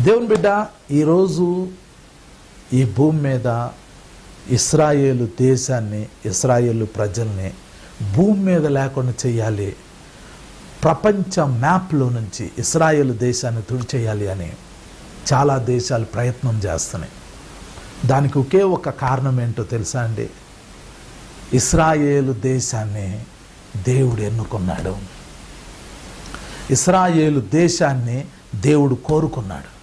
దేవుని బిడ్డ ఈరోజు ఈ భూమి మీద ఇస్రాయేలు దేశాన్ని ఇస్రాయేలు ప్రజల్ని భూమి మీద లేకుండా చేయాలి. ప్రపంచ మ్యాప్లో నుంచి ఇస్రాయేల్ దేశాన్ని తుడిచేయాలి అని చాలా దేశాలు ప్రయత్నం చేస్తున్నాయి. దానికి ఒకే ఒక కారణం ఏంటో తెలుసా అండి? ఇస్రాయేలు దేశాన్ని దేవుడు ఎన్నుకున్నాడు. ఇస్రాయేలు దేశాన్ని దేవుడు కోరుకున్నాడు.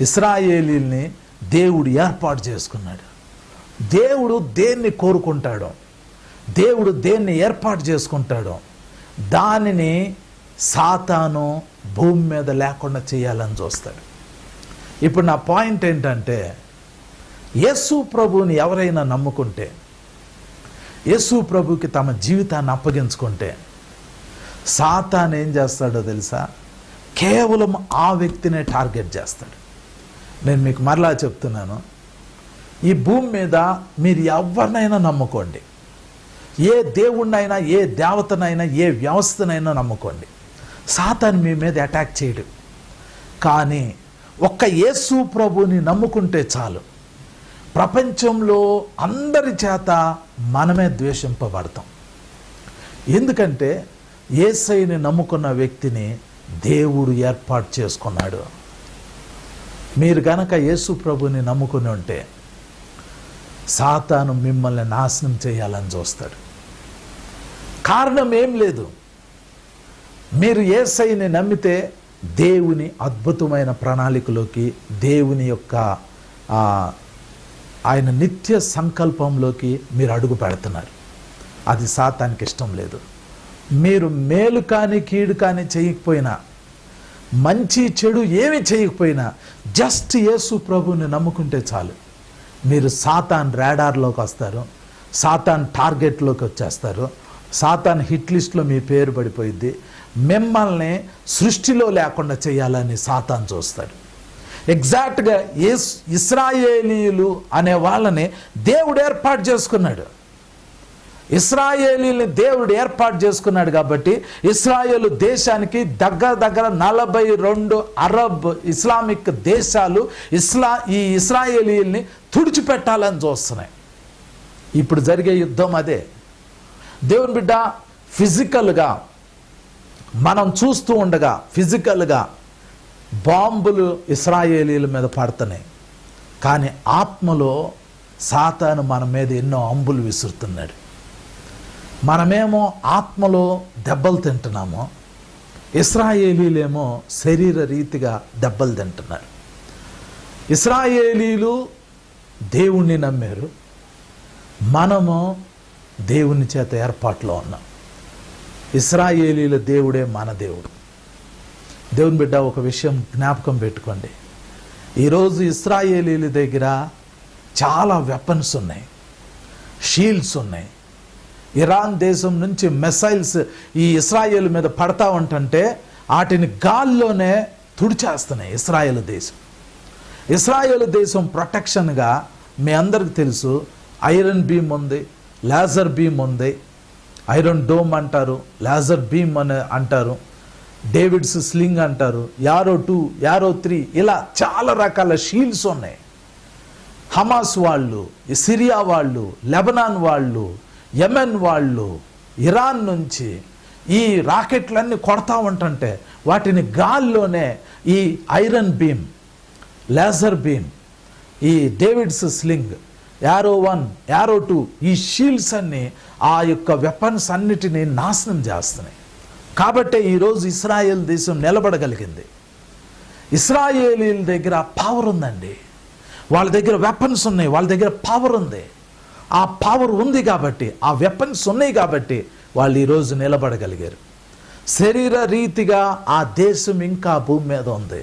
ఇస్రాయేలీల్ని దేవుడు ఏర్పాటు చేసుకున్నాడు. దేవుడు దేన్ని కోరుకుంటాడో దేవుడు దేన్ని ఏర్పాటు చేసుకుంటాడో దానిని సాతాను భూమి మీద లేకుండా చేయాలని చూస్తాడు. ఇప్పుడు నా పాయింట్ ఏంటంటే యేసు ప్రభువుని ఎవరైనా నమ్ముకుంటే యేసు ప్రభుకి తమ జీవితాన్ని అప్పగించుకుంటే సాతాన్ ఏం చేస్తాడో తెలుసా? కేవలం ఆ వ్యక్తినే టార్గెట్ చేస్తాడు. నేను మీకు మరలా చెప్తున్నాను. ఈ భూమి మీద మీరు ఎవరినైనా నమ్ముకోండి. ఏ దేవుణ్ణైనా ఏ దేవతనైనా ఏ వ్యవస్థనైనా నమ్ముకోండి. సాతాన్ మీ మీద అటాక్ చేయడు. కానీ ఒక్క యేసు ప్రభుని నమ్ముకుంటే చాలు. ప్రపంచంలో అందరి చేత మనమే ద్వేషింపబడతాం. ఎందుకంటే ఏసైని నమ్ముకున్న వ్యక్తిని దేవుడు ఏర్పాటు చేసుకున్నాడు. మీరు గనక యేసు ప్రభుని నమ్ముకుని ఉంటే సాతాను మిమ్మల్ని నాశనం చేయాలని చూస్తాడు. కారణం ఏం లేదు. మీరు ఏసైని నమ్మితే దేవుని అద్భుతమైన ప్రణాళికలోకి దేవుని యొక్క ఆయన నిత్య సంకల్పంలోకి మీరు అడుగు పెడుతున్నారు. అది సాతానికి ఇష్టం లేదు. మీరు మేలు కానీ కీడు కానీ చేయకపోయినా మంచి చెడు ఏమి చేయకపోయినా జస్ట్ యేసు ప్రభుని నమ్ముకుంటే చాలు. మీరు సాతాన్ రాడార్లోకి వస్తారు సాతాన్ టార్గెట్లోకి వచ్చేస్తారు సాతాన్ హిట్ లిస్ట్లో మీ పేరు పడిపోయింది మిమ్మల్ని సృష్టిలో లేకుండా చేయాలని సాతాన్ చూస్తాడు ఎగ్జాక్ట్గా ఏస్ ఇస్రాయేలీలు అనే వాళ్ళని దేవుడు ఏర్పాటు చేసుకున్నాడు. ఇస్రాయేలీని దేవుడు ఏర్పాటు చేసుకున్నాడు కాబట్టి ఇస్రాయేలు దేశానికి దగ్గర దగ్గర నలభై రెండు అరబ్ ఇస్లామిక్ దేశాలు ఇస్లా ఈ ఇస్రాయేలీల్ని తుడిచిపెట్టాలని చూస్తున్నాయి. ఇప్పుడు జరిగే యుద్ధం అదే. దేవుని బిడ్డ ఫిజికల్గా మనం చూస్తూ ఉండగా ఫిజికల్గా బాంబులు ఇస్రాయేలీల మీద పడుతున్నాయి. కానీ ఆత్మలో సాతాను మన మీద ఎన్నో అంబులు విసురుతున్నాడు. మనమేమో ఆత్మలో దెబ్బలు తింటున్నాము ఇస్రాయేలీలేమో శరీర రీతిగా దెబ్బలు తింటున్నారు. ఇస్రాయేలీలు దేవుణ్ణి నమ్మారు. మనము దేవుని చేత ఏర్పాట్లో ఉన్నాం. ఇస్రాయేలీల దేవుడే మన దేవుడు. దేవుని బిడ్డ ఒక విషయం జ్ఞాపకం పెట్టుకోండి. ఈరోజు ఇస్రాయేలీల దగ్గర చాలా వెపన్స్ ఉన్నాయి. షీల్డ్స్ ఉన్నాయి. ఇరాన్ దేశం నుంచి మిసైల్స్ ఈ ఇస్రాయేల్ మీద పడతా ఉంటుంటే వాటిని గాల్లోనే తుడిచేస్తున్నాయి ఇస్రాయేల్ దేశం. ఇస్రాయేల్ దేశం ప్రొటెక్షన్గా మీ అందరికి తెలుసు ఐరన్ బీమ్ ఉంది లేజర్ బీమ్ ఉంది ఐరన్ డోమ్ అంటారు లేజర్ బీమ్ అని అంటారు డేవిడ్స్ స్లింగ్ అంటారు యారో టూ యారో త్రీ ఇలా చాలా రకాల షీల్డ్స్ ఉన్నాయి. హమాస్ వాళ్ళు సిరియా వాళ్ళు లెబనాన్ వాళ్ళు యెమెన్ వాళ్ళు ఇరాన్ నుంచి ఈ రాకెట్లన్నీ కొడతా ఉంటుంటే వాటిని గాల్లోనే ఈ ఐరన్ బీమ్ లేజర్ బీమ్ ఈ David's Sling Arrow one Arrow two ఈ షీల్డ్స్ అన్ని ఆ యొక్క వెపన్స్ అన్నిటినీ నాశనం చేస్తున్నాయి. కాబట్టే ఈరోజు ఇస్రాయేల్ దేశం నిలబడగలిగింది. ఇస్రాయేలీల దగ్గర పవర్ ఉందండి. వాళ్ళ దగ్గర వెపన్స్ ఉన్నాయి వాళ్ళ దగ్గర పవర్ ఉంది. ఆ పవర్ ఉంది కాబట్టి ఆ వెపన్స్ ఉన్నాయి కాబట్టి వాళ్ళు ఈరోజు నిలబడగలిగారు. శరీర రీతిగా ఆ దేశం ఇంకా భూమి మీద ఉంది.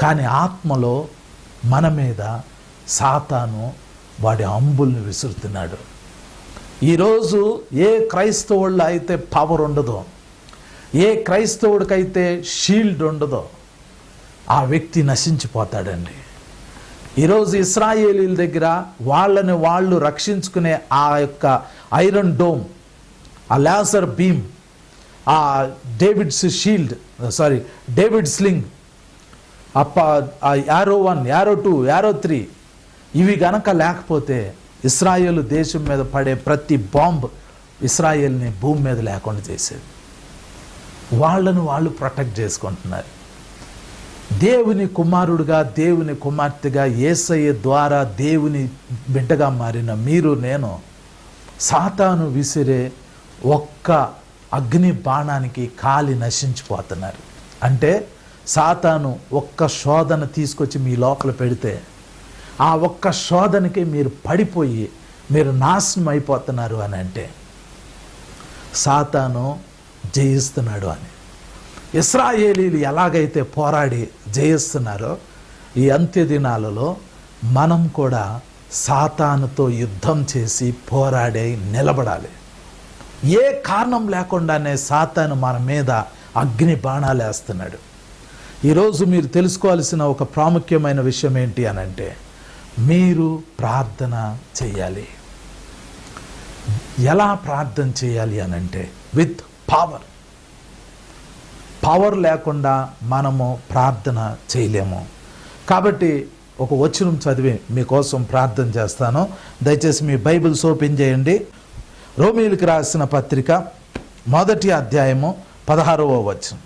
కానీ ఆత్మలో మన మీద సాతాను వాడి అంబుల్ని విసురుతున్నాడు. ఈరోజు ఏ క్రైస్తవుళ్ళు అయితే పవర్ ఉండదో ఏ క్రైస్తవుడికైతే షీల్డ్ ఉండదో ఆ వ్యక్తి నశించిపోతాడండి. ఈరోజు ఇస్రాయేలీల దగ్గర వాళ్ళని వాళ్ళు రక్షించుకునే ఆ యొక్క ఐరన్ డోమ్ ఆ లాసర్ బీమ్ ఆ David's shield sorry David Sling అప్ప ఆ Arrow one Arrow two Arrow three ఇవి గనక లేకపోతే ఇస్రాయేల్ దేశం మీద పడే ప్రతి బాంబ్ ఇస్రాయేల్ని భూమి మీద లేకుండా చేసేది. వాళ్ళను వాళ్ళు ప్రొటెక్ట్ చేసుకుంటున్నారు. దేవుని కుమారుడుగా దేవుని కుమార్తెగా ఏసయ్య ద్వారా దేవుని బిడ్డగా మారిన మీరు నేను సాతాను విసిరే ఒక్క అగ్ని బాణానికి కాలి నశించిపోతున్నారు. అంటే సాతాను ఒక్క శోధన తీసుకొచ్చి మీ లోపల పెడితే ఆ ఒక్క శోధనకి మీరు పడిపోయి మీరు నాశనం అయిపోతున్నారు అని అంటే సాతాను జయిస్తున్నాడు అని. ఇస్రాయేలీలు ఎలాగైతే పోరాడి జయిస్తున్నారో ఈ అంత్య దినాలలో మనం కూడా సాతానుతో యుద్ధం చేసి పోరాడి నిలబడాలి. ఏ కారణం లేకుండానే సాతాను మన మీద అగ్ని బాణాలు వేస్తున్నాడు. ఈరోజు మీరు తెలుసుకోవాల్సిన ఒక ప్రాముఖ్యమైన విషయం ఏంటి అని అంటే మీరు ప్రార్థన చేయాలి. ఎలా ప్రార్థన చేయాలి అని అంటే విత్ పవర్ పవర్ లేకుండా మనము ప్రార్థన చేయలేము. కాబట్టి ఒక వచనం చదివి మీకోసం ప్రార్థన చేస్తాను. దయచేసి మీ బైబిల్స్ ఓపెన్ చేయండి. రోమిలకు రాసిన పత్రిక మొదటి అధ్యాయము పదహారవ వచనం.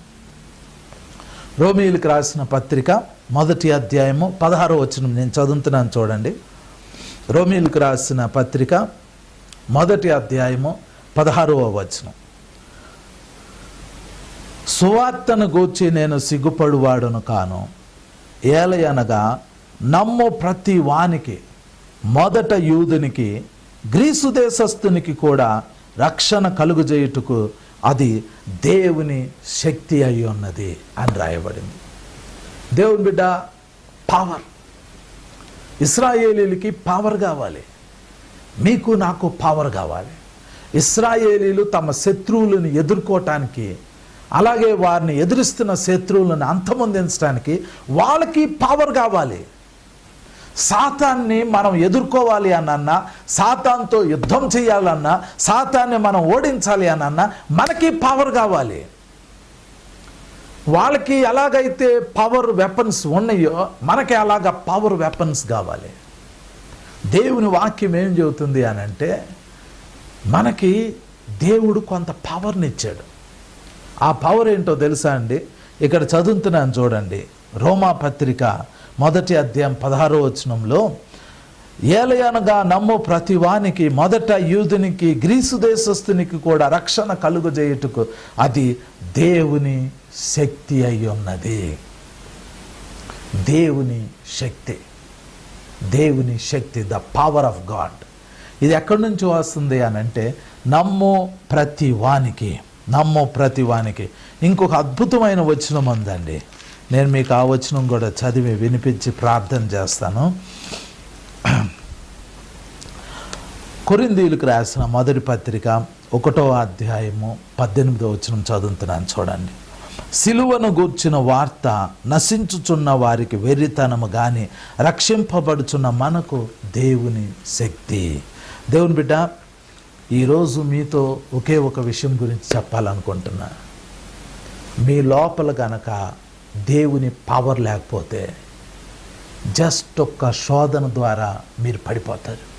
రోమిలకు రాసిన పత్రిక మొదటి అధ్యాయము పదహారవ వచనం. నేను చదువుతున్నాను చూడండి. రోమిలకు రాసిన పత్రిక మొదటి అధ్యాయము పదహారవ వచనం. సువార్తను గూర్చి నేను సిగ్గుపడువాడును కాను. ఏలయనగా నమ్ము ప్రతి వానికి మొదట యూదునికి గ్రీసు దేశస్థునికి కూడా రక్షణ కలుగుజేయుటకు అది దేవుని శక్తి అయి ఉన్నది అని రాయబడింది. దేవుని బిడ్డ పవర్ ఇస్రాయేలీలకి పవర్ కావాలి. మీకు నాకు పవర్ కావాలి. ఇస్రాయేలీలు తమ శత్రువులను ఎదుర్కోవటానికి అలాగే వారిని ఎదురిస్తున్న శత్రువులను అంతమొందించడానికి వాళ్ళకి పవర్ కావాలి. సాతాన్ని మనం ఎదుర్కోవాలి అన్న సాతాన్తో యుద్ధం చేయాలన్నా సాతాన్ని మనం ఓడించాలి అన్న మనకి పవర్ కావాలి. వాళ్ళకి ఎలాగైతే పవర్ వెపన్స్ ఉన్నాయో మనకి అలాగ పవర్ వెపన్స్ కావాలి. దేవుని వాక్యం ఏం చెబుతుంది అని అంటే మనకి దేవుడు కొంత పవర్ని ఇచ్చాడు. ఆ పవర్ ఏంటో తెలుసా అండి? ఇక్కడ చదువుతున్నాను చూడండి. రోమా పత్రిక మొదటి అధ్యాయం పదహారో వచనంలో ఏలయనగా నమ్ము ప్రతి వానికి మొదట యూదునికి గ్రీసు దేశస్థునికి కూడా రక్షణ కలుగజేయుటకు అది దేవుని శక్తి అయి ఉన్నది. దేవుని శక్తి. దేవుని శక్తి ద పవర్ ఆఫ్ గాడ్ ఇది ఎక్కడి నుంచి వస్తుంది అని అంటే నమ్ము ప్రతి వానికి. నమ్ము ప్రతివానికి ఇంకొక అద్భుతమైన వచనం ఉందండి. నేను మీకు ఆ వచనం కూడా చదివి వినిపించి ప్రార్థన చేస్తాను. కొరిందీలకు రాసిన మొదటి పత్రిక ఒకటో అధ్యాయము పద్దెనిమిదో వచనం చదువుతున్నాను చూడండి. సిలువను గూర్చిన వార్త నశించుచున్న వారికి వెర్రితనము కానీ రక్షింపబడుచున్న మనకు దేవుని శక్తి. దేవుని బిడ్డ ఈరోజు మీతో ఒకే ఒక విషయం గురించి చెప్పాలనుకుంటున్నా. మీ లోపల గనక దేవుని పవర్ లేకపోతే జస్ట్ ఒక్క శోధన ద్వారా మీరు పడిపోతారు.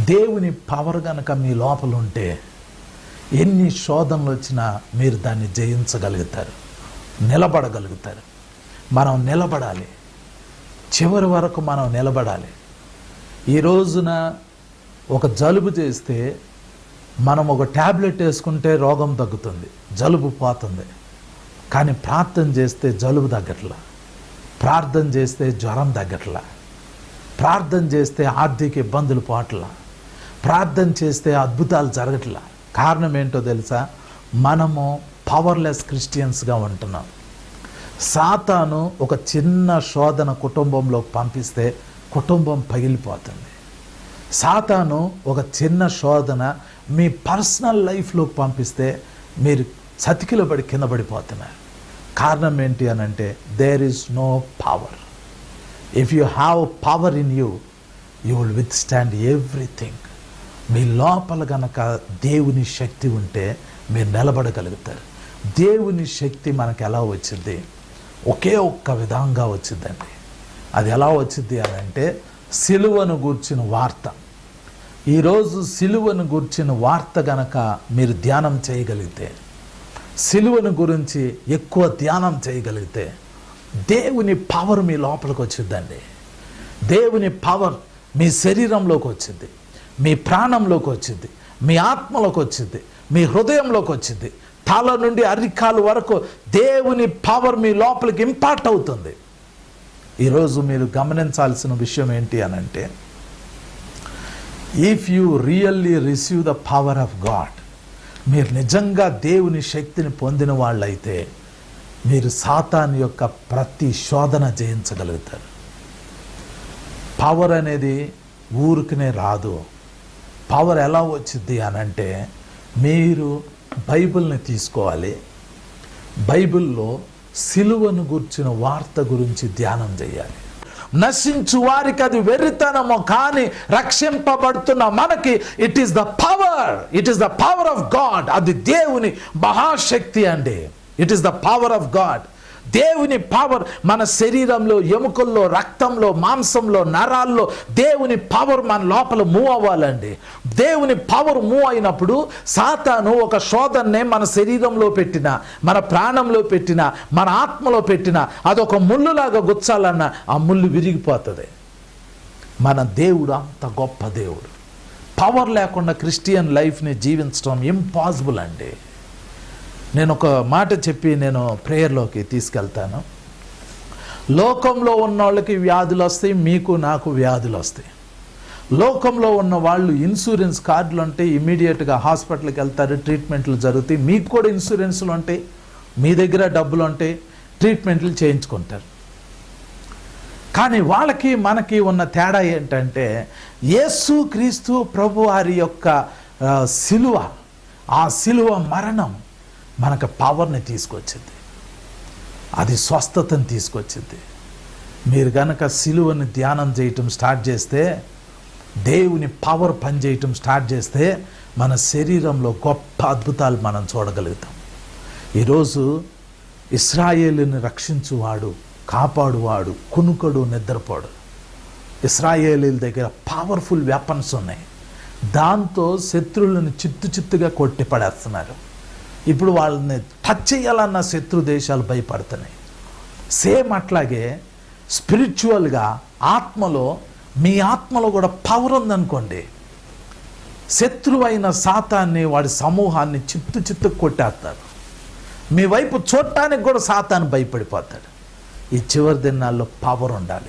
దేవుని పవర్ గనక మీ లోపల ఉంటే ఎన్ని శోధనలు వచ్చినా మీరు దాన్ని జయించగలుగుతారు. నిలబడగలుగుతారు. మనం నిలబడాలి. చివరి వరకు మనం నిలబడాలి. ఈ రోజున ఒక జలుబు చేస్తే మనం ఒక ట్యాబ్లెట్ వేసుకుంటే రోగం తగ్గుతుంది జలుబు పోతుంది. కానీ ప్రార్థన చేస్తే జలుబు తగ్గట్లా. ప్రార్థన చేస్తే జ్వరం తగ్గట్లా. ప్రార్థన చేస్తే ఆర్థిక ఇబ్బందులు పోట్లా ప్రార్థన చేస్తే అద్భుతాలు జరగట్లా. కారణం ఏంటో తెలుసా? మనము పవర్లెస్ క్రిస్టియన్స్గా ఉంటున్నాం. సాతాను ఒక చిన్న శోధన కుటుంబంలో పంపిస్తే కుటుంబం పగిలిపోతుంది. సాతాను ఒక చిన్న శోధన మీ పర్సనల్ లైఫ్లోకి పంపిస్తే మీరు చతికిలో పడి కింద పడిపోతున్నారు. కారణం ఏంటి అని అంటే there is no power if you have power in you you will withstand everything మీ లోపల గనక దేవుని శక్తి ఉంటే మీరు నిలబడగలుగుతారు. దేవుని శక్తి మనకు ఎలా వచ్చింది? ఒకే ఒక్క విధంగా వచ్చిందండి. అది ఎలా వచ్చింది అని అంటే సిలువను గూర్చిన వార్త. ఈరోజు సిలువను గూర్చిన వార్త గనక మీరు ధ్యానం చేయగలిగితే సిలువను గురించి ఎక్కువ ధ్యానం చేయగలిగితే దేవుని పవర్ మీ లోపలికి వచ్చిందండి దేవుని పవర్ మీ శరీరంలోకి వచ్చింది మీ ప్రాణంలోకి వచ్చింది మీ ఆత్మలోకి వచ్చింది మీ హృదయంలోకి వచ్చింది. తల నుండి అరికాలు వరకు దేవుని పవర్ మీ లోపలికి ఇంపాక్ట్ అవుతుంది. ఈరోజు మీరు గమనించాల్సిన విషయం ఏంటి అని అంటే if you really receive the power of God మీరు నిజంగా దేవుని శక్తిని పొందిన వాళ్ళైతే మీరు సాతాన్ యొక్క ప్రతి శోధన జయించగలుగుతారు. పవర్ అనేది ఊరికనే రాదు. పవర్ ఎలా వచ్చింది అని అంటే మీరు బైబిల్ని తీసుకోవాలి. బైబిల్లో సిలువను గుర్చిన వార్త గురించి ధ్యానం చేయాలి. నశించు వారికి అది వెర్రితనము కానీ రక్షింపబడుతున్న మనకి it is the power it is the power of God అది దేవుని మహాశక్తి అండి. It is the power of God దేవుని పవర్ మన శరీరంలో ఎముకల్లో రక్తంలో మాంసంలో నరాల్లో దేవుని పవర్ మన లోపల మూవ్ అవ్వాలండి. దేవుని పవర్ మూవ్ అయినప్పుడు సాతాను ఒక శోధన్నే మన శరీరంలో పెట్టిన మన ప్రాణంలో పెట్టిన మన ఆత్మలో పెట్టిన అదొక ముళ్ళులాగా గుచ్చాలన్న ఆ ముళ్ళు విరిగిపోతుంది. మన దేవుడు అంత గొప్ప దేవుడు. పవర్ లేకుండా క్రిస్టియన్ లైఫ్ని జీవించడం ఇంపాసిబుల్ అండి. నేను ఒక మాట చెప్పి నేను ప్రేయర్లోకి తీసుకెళ్తాను. లోకంలో ఉన్న వాళ్ళకి వ్యాధులు వస్తాయి మీకు నాకు వ్యాధులు వస్తాయి లోకంలో ఉన్న వాళ్ళు ఇన్సూరెన్స్ కార్డులు ఉంటే ఇమీడియట్గా హాస్పిటల్కి వెళ్తారు ట్రీట్మెంట్లు జరుగుతాయి. మీకు కూడా ఇన్సూరెన్స్లు ఉంటాయి మీ దగ్గర డబ్బులు ఉంటాయి ట్రీట్మెంట్లు చేయించుకుంటారు. కానీ వాళ్ళకి మనకి ఉన్న తేడా ఏంటంటే యేసు క్రీస్తు ప్రభు వారి యొక్క సిలువ ఆ సిలువ మరణం. మనకు పవర్ని తీసుకొచ్చింది. అది స్వస్థతను తీసుకొచ్చింది. మీరు గనక సిలువని ధ్యానం చేయటం స్టార్ట్ చేస్తే దేవుని పవర్ పనిచేయటం స్టార్ట్ చేస్తే మన శరీరంలో గొప్ప అద్భుతాలు మనం చూడగలుగుతాం. ఈరోజు ఇస్రాయేలుని రక్షించువాడు కాపాడువాడు కునుకడు నిద్రపోడు. ఇస్రాయేలీల దగ్గర పవర్ఫుల్ వెపన్స్ ఉన్నాయి. దాంతో శత్రువులను చిత్తు చిత్తుగా కొట్టి పడేస్తున్నారు. ఇప్పుడు వాళ్ళని టచ్ చేయాలన్న శత్రు దేశాలు భయపడుతున్నాయి. సేమ్ అట్లాగే స్పిరిచువల్గా ఆత్మలో మీ ఆత్మలో కూడా పవర్ ఉందనుకోండి. శత్రువైన సాతాన్ని వాడి సమూహాన్ని చిత్తు చిత్తు కొట్టేస్తారు. మీ వైపు చూడటానికి కూడా శాతాన్ని భయపడిపోతాడు. ఈ చివరి దినాల్లో పవర్ ఉండాలి.